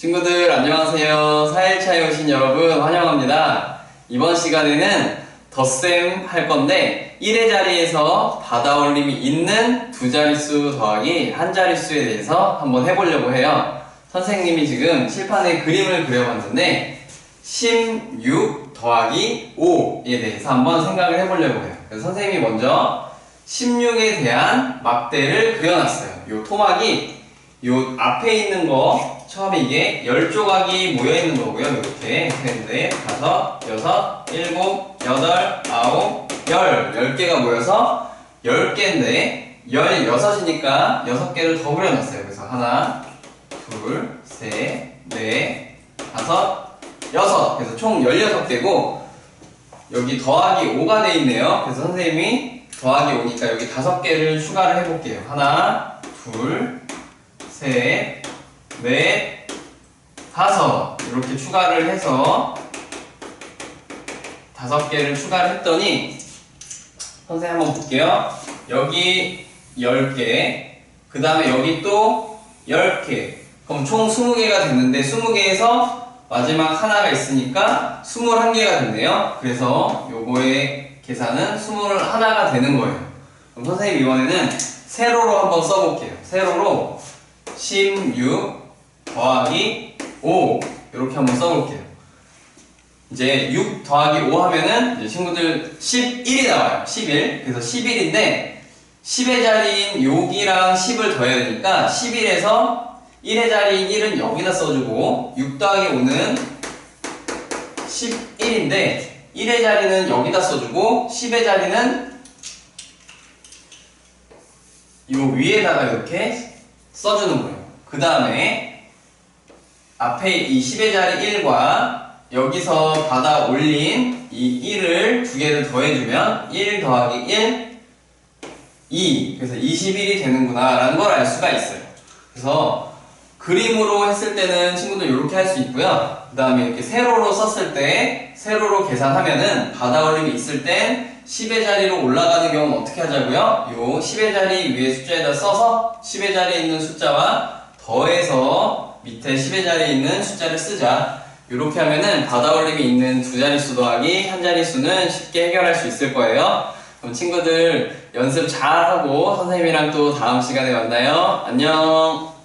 친구들 안녕하세요. 4일차에 오신 여러분 환영합니다. 이번 시간에는 덧셈 할 건데 1의 자리에서 받아올림이 있는 두 자릿수 더하기 한 자릿수에 대해서 한번 해보려고 해요. 선생님이 지금 칠판에 그림을 그려봤는데 16 더하기 5에 대해서 한번 생각을 해보려고 해요. 그래서 선생님이 먼저 16에 대한 막대를 그려놨어요. 요 토막이 요 앞에 있는 거 처음에 이게 열 조각이 모여 있는 거고요. 이렇게 셋, 넷, 다섯, 여섯, 일곱, 여덟, 아홉, 열, 열 개가 모여서 열 개인데 열 여섯이니까 여섯 개를 더 그려놨어요. 그래서 하나, 둘, 셋, 넷, 다섯, 여섯. 그래서 총 열여섯 개고 여기 더하기 5가 돼 있네요. 그래서 선생님이 더하기 5니까 여기 다섯 개를 추가를 해볼게요. 하나, 둘, 셋, 넷, 다섯 이렇게 추가를 해서 다섯 개를 추가를 했더니 선생님 한번 볼게요. 여기 10개, 그 다음에 여기 또 10개. 그럼 총 20개가 됐는데 20개에서 마지막 하나가 있으니까 21개가 됐네요. 그래서 요거의 계산은 21가 되는 거예요. 그럼 선생님 이번에는 세로로 한번 써볼게요. 세로로 16 더하기 5 이렇게 한번 써볼게요. 이제 6 더하기 5 하면은 친구들 11이 나와요. 11. 그래서 11인데 10의 자리인 여기랑 10을 더해야 되니까 11에서 1의 자리인 1은 여기다 써주고 6 더하기 5는 11인데 1의 자리는 여기다 써주고 10의 자리는 요 위에다가 이렇게 써주는 거예요. 그 다음에 앞에 이 10의 자리 1과 여기서 받아 올린 이 1을 두 개를 더해주면 1 더하기 1, 2. 그래서 21이 되는구나 라는 걸 알 수가 있어요. 그래서 그림으로 했을 때는 친구들 이렇게 할 수 있고요. 그 다음에 이렇게 세로로 썼을 때 세로로 계산하면은 받아 올림이 있을 땐 10의 자리로 올라가는 경우는 어떻게 하자고요? 요 10의 자리 위에 숫자에다 써서 10의 자리에 있는 숫자와 더해서 밑에 10의 자리에 있는 숫자를 쓰자. 이렇게 하면은 받아 올림이 있는 두 자릿수 더하기 한 자릿수는 쉽게 해결할 수 있을 거예요. 그럼 친구들 연습 잘 하고 선생님이랑 또 다음 시간에 만나요. 안녕.